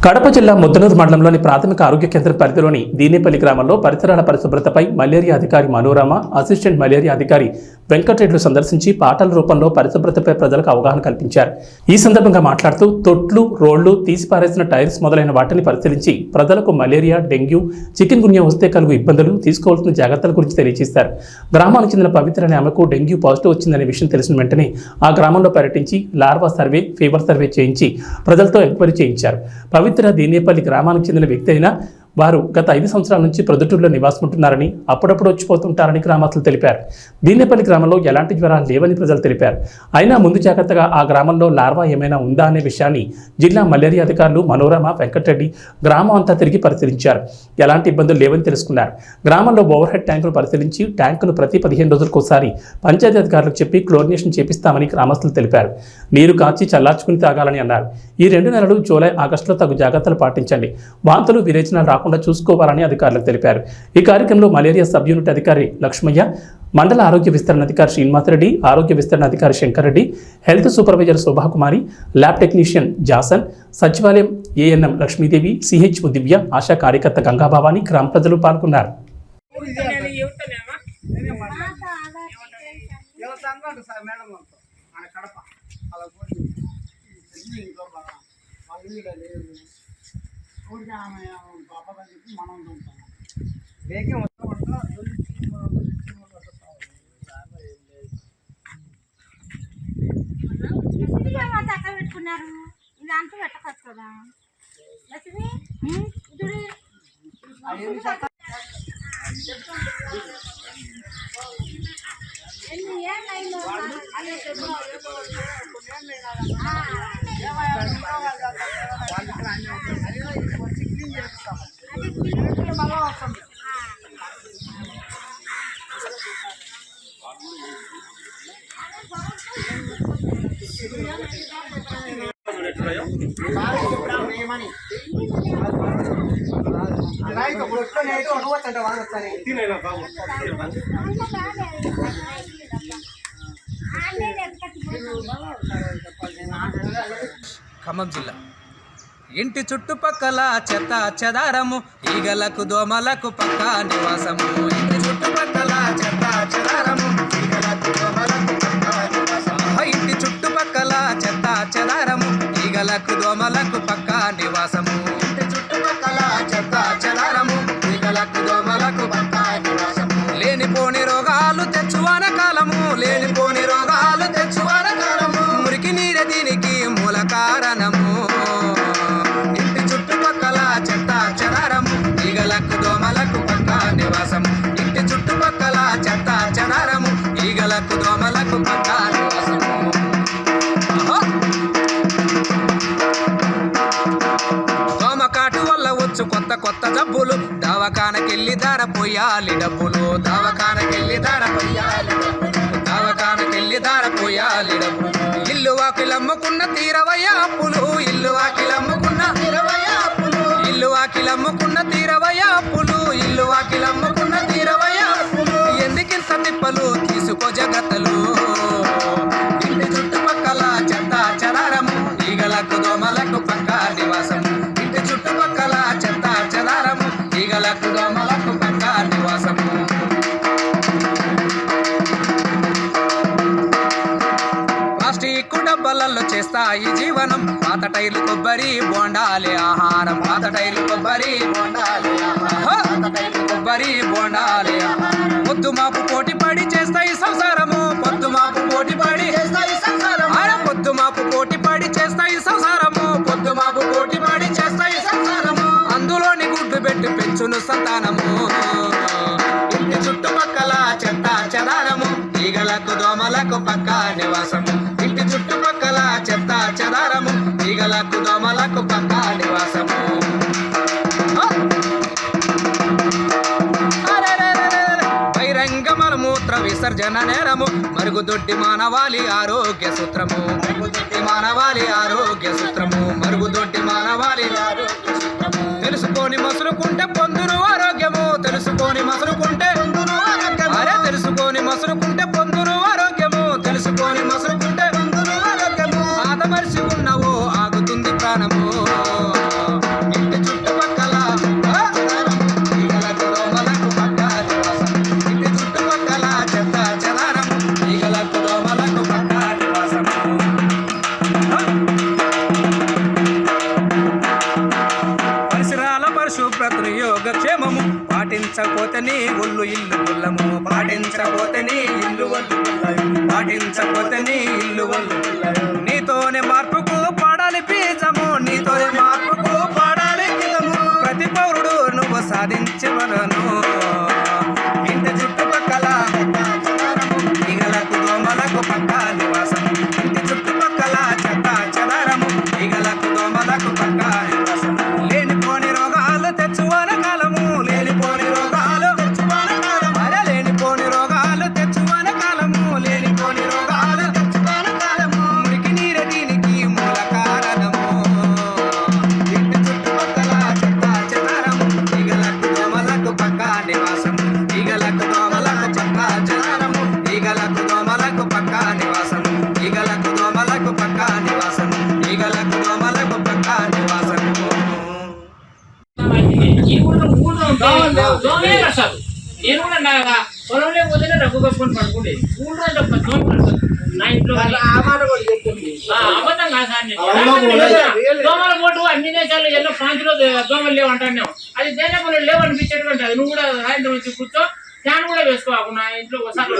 కడప జిల్లా ముద్దనూరు మండలంలోని ప్రాథమిక ఆరోగ్య కేంద్రం పరిధిలోని దీనేపల్లి గ్రామంలో పరిసరాల పరిశుభ్రతపై మలేరియా అధికారి మనోరమ అసిస్టెంట్ మలేరియా అధికారి వెంకటరెడ్లు సందర్శించి పాటల రూపంలో పరిశుభ్రతపై ప్రజలకు అవగాహన కల్పించారు. ఈ సందర్భంగా మాట్లాడుతూ తొట్లు రోళ్ళు తీసిపారేసిన టైర్స్ మొదలైన వాటిని పరిశీలించి ప్రజలకు మలేరియా డెంగ్యూ చికెన్ గున్యా వస్తే కలుగు ఇబ్బందులు తీసుకోవాల్సిన జాగ్రత్తల గురించి తెలియజేశారు. గ్రామానికి చెందిన పవిత్ర అనే ఆమెకు డెంగ్యూ పాజిటివ్ వచ్చిందనే విషయం తెలిసిన వెంటనే ఆ గ్రామంలో పర్యటించి లార్వా సర్వే ఫీవర్ సర్వే చేయించి ప్రజలతో ఎంక్వైరీ చేయించారు. పవిత్ర దీనేపల్లి గ్రామానికి చెందిన వ్యక్తి అయినా వారు గత ఐదు సంవత్సరాల నుంచి ప్రొద్దుటూరులో నివాసం ఉంటున్నారని అప్పుడప్పుడు వచ్చిపోతుంటారని గ్రామస్తులు తెలిపారు. దీనేపల్లి గ్రామంలో ఎలాంటి జ్వరాలు లేవని ప్రజలు తెలిపారు. అయినా ముందు జాగ్రత్తగా ఆ గ్రామంలో లార్వా ఏమైనా ఉందా అనే విషయాన్ని జిల్లా మలేరియా అధికారులు మనోరమ వెంకటరెడ్డి గ్రామం అంతా తిరిగి పరిశీలించారు. ఎలాంటి ఇబ్బందులు లేవని తెలుసుకున్నారు. గ్రామంలో ఓవర్ హెడ్ ట్యాంకులు పరిశీలించి ట్యాంకును ప్రతి పదిహేను రోజులకోసారి పంచాయతీ అధికారులకు చెప్పి క్లోరినేషన్ చేపిస్తామని గ్రామస్తులు తెలిపారు. నీరు కాచి చల్లార్చుకుని తాగాలని అన్నారు. ఈ రెండు నెలలు జూలై ఆగస్టులో తగు జాగ్రత్తలు పాటించండి. వాంతులు విరేచనాలు రాకుండా చూసుకోవాలని అధికారులకు తెలిపారు. ఈ కార్యక్రమంలో మలేరియా సబ్ యూనిట్ అధికారి లక్ష్మయ్య మండల ఆరోగ్య విస్తరణ అధికారి శ్రీనివాసరెడ్డి ఆరోగ్య విస్తరణ అధికారి Shankarreddy health supervisor Shobhakumari lab technician Jason సచివాలయం ANM Lakshmidevi CH Divya ASHA కార్యకర్త గంగాభవాని గ్రామ ప్రజలు పాల్గొన్నారు. కడప అలా ఊరికి ఆమె పాపదని చెప్పి మనం ఉంటాం వేగం అక్కడ పెట్టుకున్నారు ఇది అంతా పెట్టకొచ్చు కదా లక్ష్మి ఇది ఎన్ని ఏళ్ళైందో అదే చెప్పు. ఆ, అది అమ్మ కాదే. ఖమ్మం జిల్లా ఇంటి చుట్టుపక్కల చెత్త చెదారము ఈగలకు దోమలకు పక్క నివాసము. ఈగలకు దోమలకు పక్క దోమకాటు వల్ల వచ్చు కొత్త కొత్త జబ్బులు. దవాఖానకెళ్ళి ధర పోయాలి డబ్బులు. దవాఖానకెళ్ళి ధర పోయాలి దవాఖానకెళ్ళి ధర పోయాలి డబ్బులు. ఇల్లు వాకిలమ్ముకున్న తీరవయ్య అప్పులు. ఇల్లు వాకిలమ్మ స్థాయి చేస్తాయి జీవనం. పాత టైర్లు కొబ్బరి బోండాలి ఆహారం. పాత టైర్లు కొబ్బరి బోండాలి ఆహారం. కొబ్బరి బోండాలి ఆహారం. పొద్దు మాపు పోటీ పడి చేస్తాయి సంసారము. పొద్దు మాపు పోటీ పడి చేస్తాయి సంసారం పొద్దు మాపు పోటీ పడి చేస్తాయి సంసారము. పొద్దు మాపు పోటీ పడి చేస్తాయి సంసారము. అందులోని గుడ్డు పెట్టి పెంచును సంతానము. ఇంటి చుట్టుపక్కల చెత్త చెదారము. ఈగలకు దోమలకు పక్క నివాసము. ఈగలకు దోమలకు పక్క నివాసము. విసర్జన నేరము. మరుగుదొడ్డి మానవాళి ఆరోగ్య సూత్రము. మరుగుదొడ్డి మానవాళి ఆరోగ్య సూత్రము. మరుగుదొడ్డి మానవాళి ఆరోగ్య సూత్రము. తెలుసుకొని మసులుకుంటే యోగక్షేమము. పాటించపోతే నీ ఒళ్ళు ఇల్లు గుల్లము. పాటించపోతే నీ ఇల్లు వల్లు పాటించపోతే నీ నేను కూడా నా పొలంలో పోతేనే డబ్బు కప్పుకొని పడుకుండేది ఊళ్ళో డబ్బు నా ఇంట్లో అబద్ధం కాదు దోమల పోటు అన్ని దేశాల్లో ఎన్నో ప్రాంతంలో దోమలు లేవు అంటాను అది దేశంలో లేవు అనిపించేటువంటి అది. నువ్వు కూడా సాయంత్రం వచ్చి కూర్చో. ఫ్యాన్ కూడా వేసుకోకుండా ఇంట్లో ఒకసారి